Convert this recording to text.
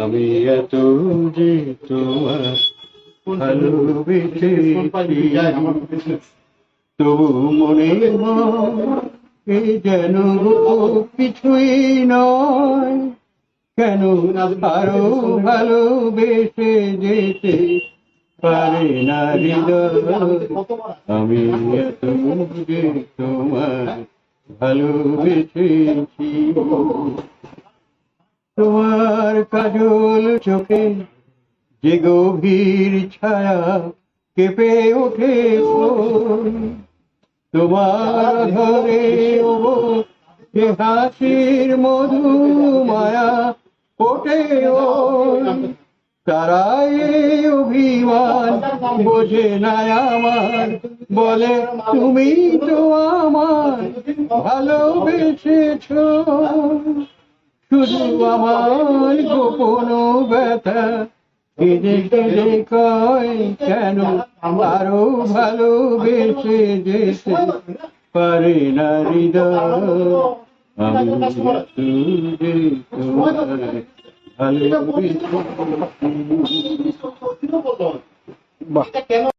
আমি এত যে তোমার ভালোবেসেছি তবু মনে এ যেন কিছুই নয় কেন আরও ভালোবেসে যেতে পারে না হৃদয় আমি যে তোমার ভালোবেসেছি তোমার কাজল চোখে যে গভীর ছায়া কেঁপে ওঠে। তোমার ধরে হাসির মধু মায়া ওঠে তারাই অভিমান, বোঝে না আমার, বলে, তুমি তো আমার ভালোবেসেছ। শুধু আমার গোপন ব্যথা, কেঁদে কেঁদে কয়, কেন আরও ভালোবেসে যেতে পারে না হৃদয়? আমি তোমার বাহ